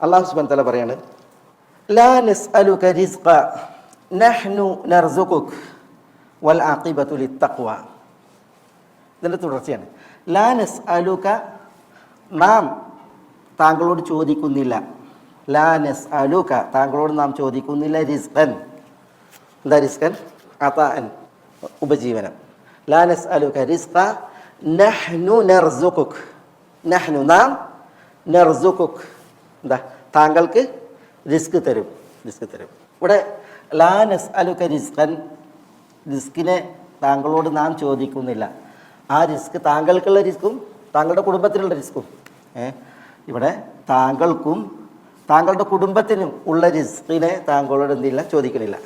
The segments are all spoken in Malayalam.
അള്ളാഹു സുബാൻ തല പറയാണ് ലാ നസ്അലുക റിസ്ഖ നഹ്നു നർസുഖുക് വൽ ആഖിബത്തു ലിത്തഖ്വ ഇതിന്റെ തുടർച്ചയാണ് ലാ നസ്അലുക നാം താങ്കളോട് ചോദിക്കുന്നില്ല. ലാ നസ്അലുക താങ്കളോട് നാം ചോദിക്കുന്നില്ല റിസ്ഖൻ എന്താ റിസ്കൻ അതാൻ ഉപജീവനം. ലാ നസ്അലുക റിസ്ഖ നഹ്നു നർസുഖുക് നഹ്നു നാം നർസുഖുക് എന്താ? താങ്കൾക്ക് റിസ്ക് തരും റിസ്ക് തരും. ഇവിടെ ലാ അലുക്ക റിസ്ഖൻ റിസ്കിനെ താങ്കളോട് നാം ചോദിക്കുന്നില്ല. ആ റിസ്ക് താങ്കൾക്കുള്ള റിസ്ക്കും താങ്കളുടെ കുടുംബത്തിനുള്ള റിസ്ക്കും ഇവിടെ താങ്കൾക്കും താങ്കളുടെ കുടുംബത്തിനും ഉള്ള റിസ്കിനെ താങ്കളോട് എന്തില്ല? ചോദിക്കണില്ല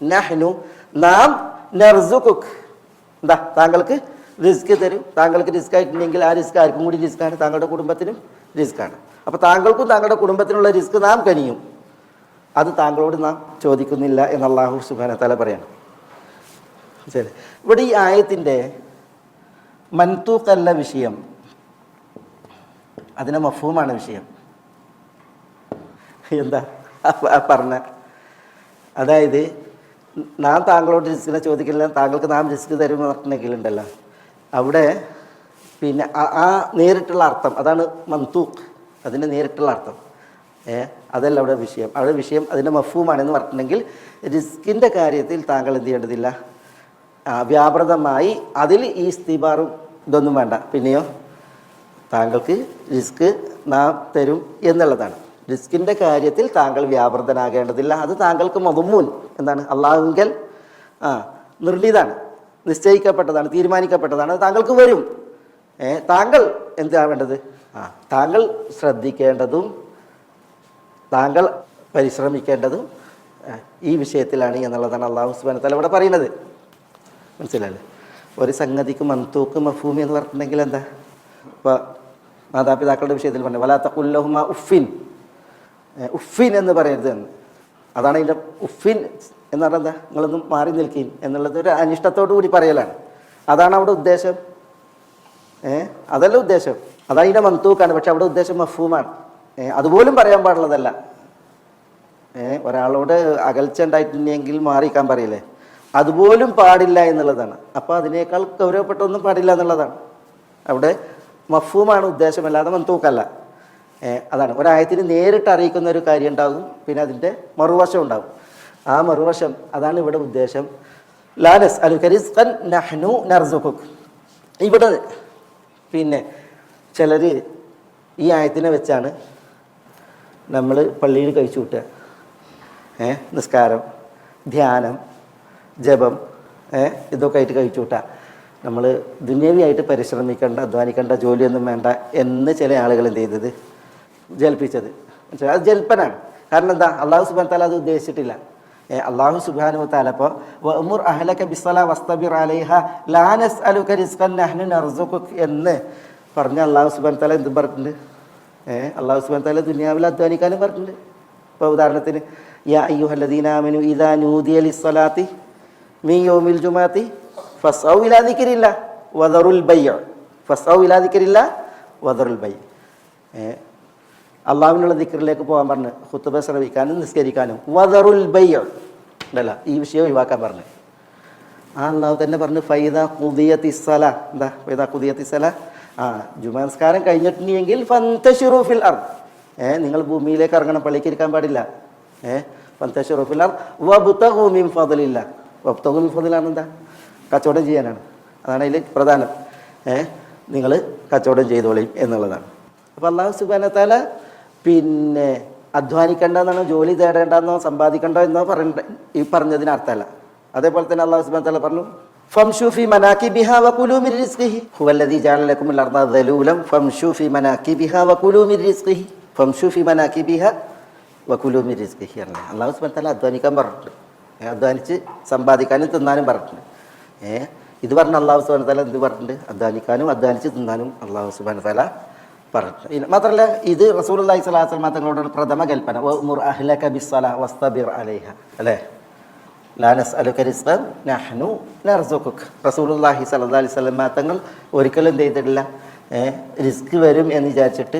നഹ്നു നാം നർസുഖുക് എന്താ? താങ്കൾക്ക് റിസ്ക് തരും. താങ്കൾക്ക് റിസ്ക് ആയിട്ടുണ്ടെങ്കിൽ ആ റിസ്ക് ആർക്കും കൂടി റിസ്ക്കാണ്. താങ്കളുടെ കുടുംബത്തിനും റിസ്ക്കാണ്. അപ്പോൾ താങ്കൾക്കും താങ്കളുടെ കുടുംബത്തിനുള്ള റിസ്ക് നാം കനിയും. അത് താങ്കളോട് നാം ചോദിക്കുന്നില്ല എന്ന് അള്ളാഹു സുബാന തല പറയണം. ശരി. ഇവിടെ ഈ ആയത്തിന്റെ മൻതൂക്കല്ല വിഷയം. അതിനെ മഫൂമാണ് വിഷയം. എന്താ? പറഞ്ഞ. അതായത് നാം താങ്കളോട് റിസ്കിനെ ചോദിക്കില്ല താങ്കൾക്ക് നാം റിസ്ക് തരും പറഞ്ഞെങ്കിലുണ്ടല്ലോ അവിടെ പിന്നെ ആ- നേരിട്ടുള്ള അർത്ഥം അതാണ് മന്തൂക്ക് അതിന്റെ നേരിട്ടുള്ള അർത്ഥം. ഏ അതല്ല അവിടെ വിഷയം. അവിടെ വിഷയം അതിന്റെ മഫൂമാണെന്ന് പറഞ്ഞിട്ടുണ്ടെങ്കിൽ റിസ്കിന്റെ കാര്യത്തിൽ താങ്കൾ എന്ത് ചെയ്യേണ്ടതില്ല? വ്യാപൃതമായി അതിൽ ഈ സ്ഥിബാറും ഇതൊന്നും വേണ്ട. പിന്നെയോ താങ്കൾക്ക് റിസ്ക് നാം തരും എന്നുള്ളതാണ്. റിസ്കിന്റെ കാര്യത്തിൽ താങ്കൾ വ്യാപൃതനാകേണ്ടതില്ല. അത് താങ്കൾക്ക് മതുമൂൻ എന്താണ്? അള്ളാഹുങ്കൽ ആ നിർണീതാണ്. നിശ്ചയിക്കപ്പെട്ടതാണ് തീരുമാനിക്കപ്പെട്ടതാണ് താങ്കൾക്ക് വരും. താങ്കൾ എന്താ വേണ്ടത്? ആ താങ്കൾ ശ്രദ്ധിക്കേണ്ടതും താങ്കൾ പരിശ്രമിക്കേണ്ടതും ഈ വിഷയത്തിലാണ് എന്നുള്ളതാണ് അള്ളാഹു സുബാന തല ഇവിടെ പറയുന്നത്. മനസ്സിലല്ലേ ഒരു സംഗതിക്ക് മന്തൂക്ക് മഫൂമി എന്ന് പറഞ്ഞിട്ടുണ്ടെങ്കിൽ എന്താ? ഇപ്പോൾ മാതാപിതാക്കളുടെ വിഷയത്തിൽ പറഞ്ഞു വലാത്ത ഉല്ലഹുമ ഉഫിൻ ഉഫിൻ എന്ന് പറയരുത് എന്ന്. അതാണ് അതിന്റെ ഉഫിൻ എന്ന് പറഞ്ഞാൽ നിങ്ങളൊന്നും മാറി നിൽക്കി എന്നുള്ളത് ഒരു അനിഷ്ടത്തോടു കൂടി പറയലാണ്. അതാണ് അവിടെ ഉദ്ദേശം. ഏ? അതല്ല ഉദ്ദേശം. അതതിന്റെ മന്തൂക്കാണ് പക്ഷെ അവിടെ ഉദ്ദേശം മഫൂമാണ് അതുപോലും പറയാൻ പാടുള്ളതല്ല. ഒരാളോട് അകൽച്ച ഉണ്ടായിട്ടുണ്ടെങ്കിൽ മാറിക്കാൻ പറയില്ലേ? അതുപോലും പാടില്ല എന്നുള്ളതാണ്. അപ്പോൾ അതിനേക്കാൾ ഗൗരവപ്പെട്ട ഒന്നും പാടില്ല എന്നുള്ളതാണ്. അവിടെ മഫൂമാണ് ഉദ്ദേശമല്ലാതെ മന്തൂക്കല്ല അതാണ്. ഒരായത്തിന് നേരിട്ട് അറിയിക്കുന്ന ഒരു കാര്യം ഉണ്ടാകും പിന്നെ അതിന്റെ മറുവശം ഉണ്ടാകും. ആ മറുവശം അതാണ് ഇവിടെ ഉദ്ദേശം. ലാനസ് അലു കരിസ്ഖൻ നഹ്നു നർസുഖുക്. ഇവിടെ പിന്നെ ചിലർ ഈ ആയത്തിനെ വെച്ചാണ് നമ്മൾ പള്ളിയിൽ കഴിച്ചു കൂട്ടുക. ഏ നിസ്കാരം ധ്യാനം ജപം ഏ ഇതൊക്കെ ആയിട്ട് കഴിച്ചു കൂട്ടുക. നമ്മൾ ദുന്യവിയായിട്ട് പരിശ്രമിക്കേണ്ട അധ്വാനിക്കേണ്ട ജോലിയൊന്നും വേണ്ട എന്ന് ചില ആളുകൾ എന്ത് ചെയ്തത്? ജൽപ്പിച്ചത്. മനസ്സിലായോ? അത് ജൽപ്പനാണ്. കാരണം എന്താ? അള്ളാഹു സുബാൻ താല അത് ഉദ്ദേശിച്ചിട്ടില്ല. ഏ അള്ളാഹു സുബാനു താലപ്പോൾ വമുർ അഹ്ലക ബിസ്സല വസ്തബിർ അലൈഹ ലാനസ് അലുക റിസ്ഖൻ നഹ്നു നർസുഖുക് എന്ന് പറഞ്ഞ അള്ളാഹു സുബാൻ താല എന്തും പറഞ്ഞിട്ടുണ്ട്? ഏ അള്ളാഹു സുബാൻ താല ദുനിയാവിൽ അധ്വാനിക്കാനും പറഞ്ഞിട്ടുണ്ട്. ഇപ്പോൾ ഉദാഹരണത്തിന് യാ അയ്യുഹല്ലദീനാമനു ഇദാ നൂദിയ ലിസ്സലാത്തി മീ യോമിൽ ജുമാത്തി ഫസൗ ഇലാ ദിക്രില്ല വദറുൽ ബയ്യ ഫസൗ ഇലാ ദിക്രില്ല വദറുൽ ബയ്യ ഏ അള്ളാഹുവിനുള്ള ദിക്കറിലേക്ക് പോകാൻ പറഞ്ഞ് ഹുത്തുബ ശ്രവിക്കാനും നിസ്കരിക്കാനും വദറുൽ ബയ്യ ഉണ്ടല്ല ഈ വിഷയം ഒഴിവാക്കാൻ പറഞ്ഞു. ആ അള്ളാഹു തന്നെ പറഞ്ഞു ഫൈദ കുതിയത്തിസല എന്താ ഫൈദ കുതിയത്തിസല ആ ജുമാസ്കാരം കഴിഞ്ഞിട്ടുണ്ടെങ്കിൽ ഫന്തഷിറൂഫിൽ അർ ഏ നിങ്ങൾ ഭൂമിയിലേക്ക് ഇറങ്ങണം പള്ളിക്ക് ഇരിക്കാൻ പാടില്ല. ഏ ഫന്തഷിറൂഫിൽ അർ വബുത്തഹൂമിം ഫതിലില്ല വബുത്തഹൂമിൻ ഫതിലാണ് എന്താ കച്ചവടം ചെയ്യാനാണ്. അതാണ് അതിൽ പ്രധാനം. ഏ നിങ്ങൾ കച്ചവടം ചെയ്തോളി എന്നുള്ളതാണ്. അപ്പോൾ അള്ളാഹു സുബാന താല പിന്നെ അധ്വാനിക്കേണ്ടെന്നാണ് ജോലി തേടേണ്ടെന്നോ സമ്പാദിക്കണ്ടോ എന്നോ പറയണ്ട ഈ പറഞ്ഞതിന് അർത്ഥമല്ല. അതേപോലെ തന്നെ അള്ളാഹു സുബാൻ തല പറഞ്ഞു ഫംഷു ഫി മനാകിബിഹ വകുലു മിൻ റിസ്ഖിഹി. ഹുവല്ലദി ജഅല ലക്കുമുൽ അർദ ദലൂലം ഫംഷു ഫി മനാകിബിഹ വകുലു മിൻ റിസ്ഖിഹി. ഫംഷു ഫി മനാകിബിഹ വകുലു മിൻ റിസ്ഖിഹി ആണ് അള്ളാഹു സുബാൻ തല അധ്വാനിക്കാൻ പറഞ്ഞിട്ടുണ്ട്. അധ്വാനിച്ച് സമ്പാദിക്കാനും തിന്നാനും പറഞ്ഞിട്ടുണ്ട്. ഏഹ് ഇത് പറഞ്ഞ അള്ളാഹു സുബാൻ തല എന്ത് പറഞ്ഞിട്ടുണ്ട്? അധ്വാനിക്കാനും അധ്വാനിച്ച് തിന്നാനും അള്ളാഹു സുബാൻ താല പിന്നെ മാത്രമല്ല ഇത് റസൂൽ അള്ളഹി സ്വലാഹു വസ്ലം തങ്ങളോട് പ്രഥമ കൽപ്പന. "വഅ്മുർ അഹ്ലക ബിസ്സലാ വസ്തബിർ അലൈഹ. അല്ലേ? ലാ നസ്അലുക റിസ്ഖൻ നഹ്നു നർസുഖുക്. റസൂലുള്ളാഹി സ്വല്ലല്ലാഹി അലൈഹി തങ്ങൾ ഒരിക്കലും ചെയ്തിട്ടില്ല. റിസ്ക് വരും എന്ന് വിചാരിച്ചിട്ട്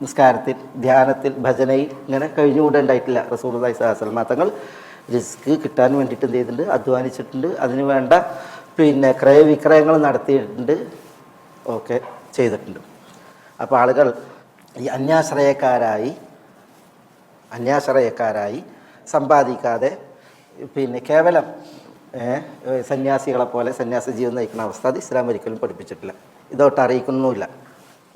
നിസ്കാരത്തിൽ ധ്യാനത്തിൽ ഭജനയിൽ ഇങ്ങനെ കഴിഞ്ഞുകൂടേണ്ടായിട്ടില്ല സ്വലാ വസ്ലാം തങ്ങൾ. റിസ്ക് കിട്ടാൻ വേണ്ടിയിട്ട് എന്ത് ചെയ്തിട്ടുണ്ട് അധ്വാനിച്ചിട്ടുണ്ട്. അതിന് വേണ്ട പിന്നെ ക്രയവിക്രയങ്ങൾ നടത്തിയിട്ടുണ്ട്. ഒക്കെ ചെയ്തിട്ടുണ്ട്. അപ്പോൾ ആളുകൾ ഈ അന്യാശ്രയക്കാരായി അന്യാശ്രയക്കാരായി സമ്പാദിക്കാതെ പിന്നെ കേവലം സന്യാസികളെ പോലെ സന്യാസ ജീവിതം നയിക്കുന്ന അവസ്ഥ അത് ഇസ്ലാം ഒരിക്കലും പഠിപ്പിച്ചിട്ടില്ല. ഇതോട്ട് അറിയിക്കുന്നുമില്ല.